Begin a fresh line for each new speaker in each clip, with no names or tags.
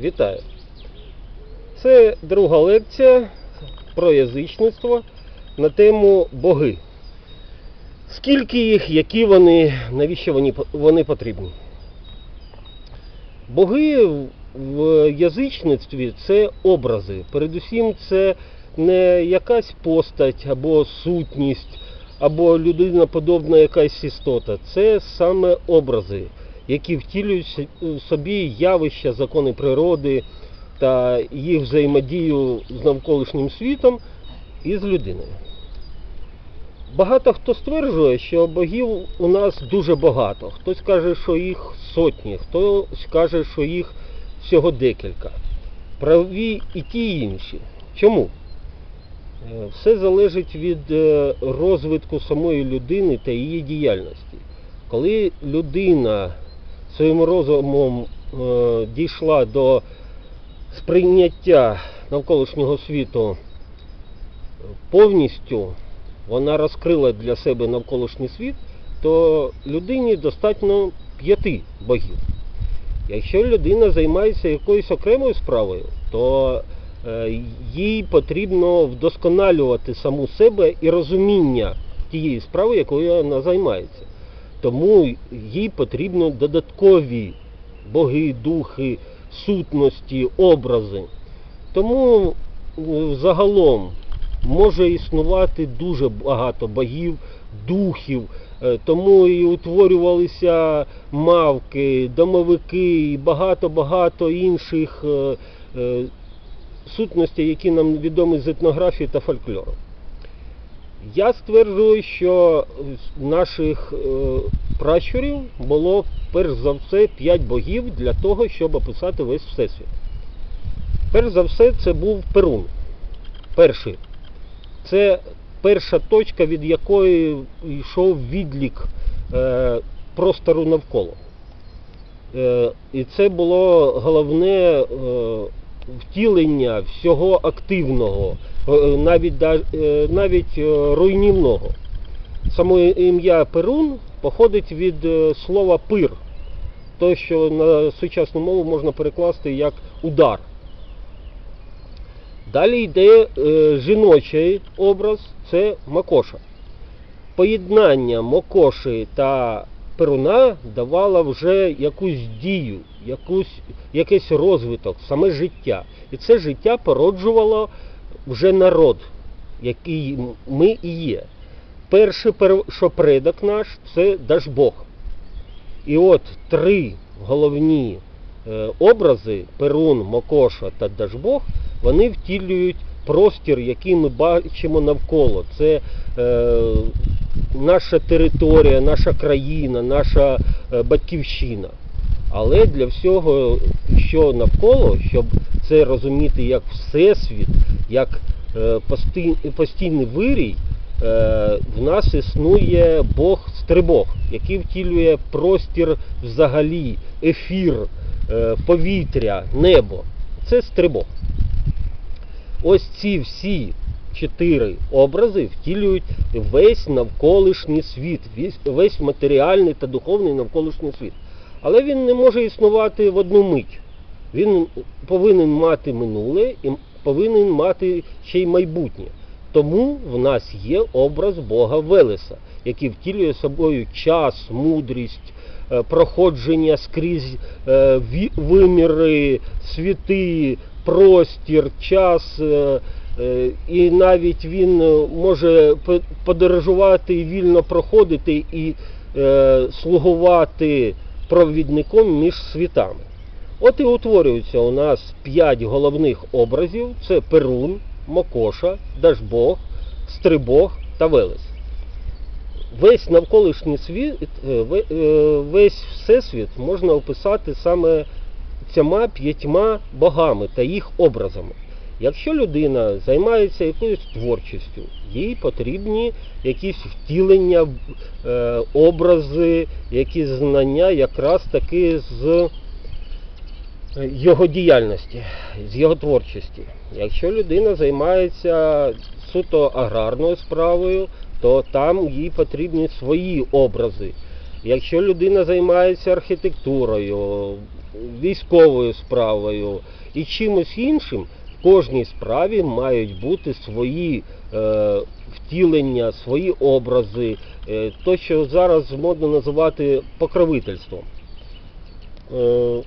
Вітаю! Це друга лекція про язичництво на тему боги. Скільки їх, які вони, навіщо вони, потрібні? Боги в- язичництві це образи. Передусім, це не якась постать або сутність, або людиноподобна якась істота. Це саме образи, які втілюють в собі явища, закони природи та їх взаємодію з навколишнім світом і з людиною. Багато хто стверджує, що богів у нас дуже багато. Хтось каже, що їх сотні, хтось каже, що їх всього декілька. Праві і ті і інші. Чому? Е, Все залежить від е, розвитку самої людини та її діяльності. Коли людина своїм розумом е, дійшла до сприйняття навколишнього світу повністю, вона розкрила для себе навколишній світ, то людині достатньо п'яти богів. Якщо людина займається якоюсь окремою справою, то е, їй потрібно вдосконалювати саму себе і розуміння тієї справи, якою вона займається. Тому їй потрібно додаткові боги, духи, сутності, образи. Тому е, загалом може існувати дуже багато богів, духів, е, тому і утворювалися мавки, домовики і багато-багато інших е, сутностей, які нам відомі з етнографії та фольклору. Я стверджую, що наших е, пращурів було перш за все п'ять богів для того, щоб описати весь всесвіт. Перш за все, це був Перун. Перший. Це перша точка, від якої йшов відлік е, простору навколо. Е, і це було головне втілення всього активного, е, навіть, е, навіть е, руйнівного. Саме ім'я Перун походить від слова пир, то, що на сучасну мову можна перекласти як удар. Далі йде жіночий образ, це Макоша. Поєднання Мокоші та Перуна давало вже якусь дію, якусь, якийсь розвиток, саме життя. І це життя породжувало вже народ, який ми і є. Перший першопредок наш це Дажбог. І от три головні е, образи Перун, Мокоша та Дажбог, вони втілюють простір, який ми бачимо навколо. Це е, наша територія, наша країна, наша е, батьківщина. Але для всього, що навколо, щоб це розуміти як всесвіт, як е, постійний вирій, е, в нас існує Бог Стрибог, який втілює простір взагалі, ефір, повітря, небо. Це стрибог. Ось ці всі чотири образи втілюють весь навколишній світ, весь- матеріальний та духовний навколишній світ. Але він не може існувати в одну мить. Він повинен мати минуле і повинен мати ще й майбутнє. Тому в нас є образ Бога Велеса, який втілює собою час, мудрість, е, проходження скрізь е, виміри, світи, простір, час. е, е, І навіть він е, може подорожувати і вільно проходити і слугувати провідником між світами. От і утворюється у нас п'ять головних образів: це Перун, Мокоша, Дажбог, Стрибог та Велес. Весь навколишній світ, ве- весь всесвіт можна описати саме цяма п'ятьма богами та їх образами. Якщо людина займається якоюсь творчістю, їй потрібні якісь втілення, е, образи, якісь знання якраз таки з е, його діяльності, з його творчості. Якщо людина займається суто аграрною справою, то там їй потрібні свої образи. Якщо людина займається архітектурою, військовою справою і чимось іншим, в кожній справі мають бути свої е, втілення, свої образи, е, то, що зараз модно називати покровительством. Е,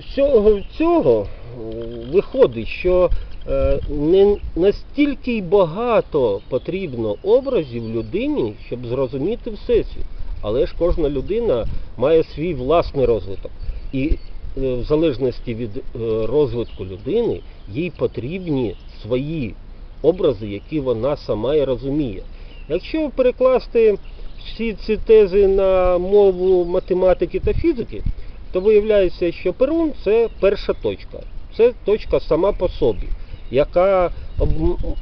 з цього, цього е, виходить, що е, не настільки й багато потрібно образів людині, щоб зрозуміти всесвіт. Але ж кожна людина має свій власний розвиток. І е, в залежності від е, розвитку людини, їй потрібні свої образи, які вона сама і розуміє. Якщо перекласти всі ці тези на мову математики та фізики, то виявляється, що Перун це перша точка. Це точка сама по собі, яка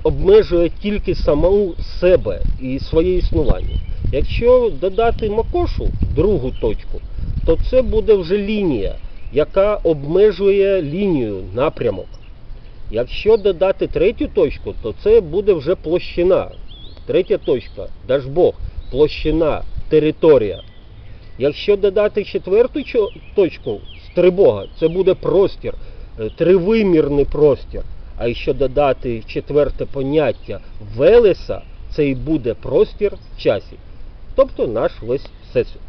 обмежує тільки саму себе і своє існування. Якщо додати Макошу, другу точку, то це буде вже лінія, яка обмежує лінію, напрямок. Якщо додати третю точку, то це буде вже площина. Третя точка, Дажбог, площина, територія. Якщо додати четверту точку стрибога, це буде простір, е, тривимірний простір. А якщо додати четверте поняття Велеса, це і буде простір в часі. Тобто наш весь всесвіт.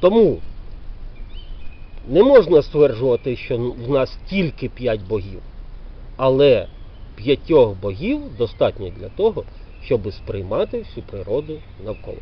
Тому не можна стверджувати, що в нас тільки п'ять богів, але п'ятьох богів достатньо для того, щоб сприймати всю природу навколо.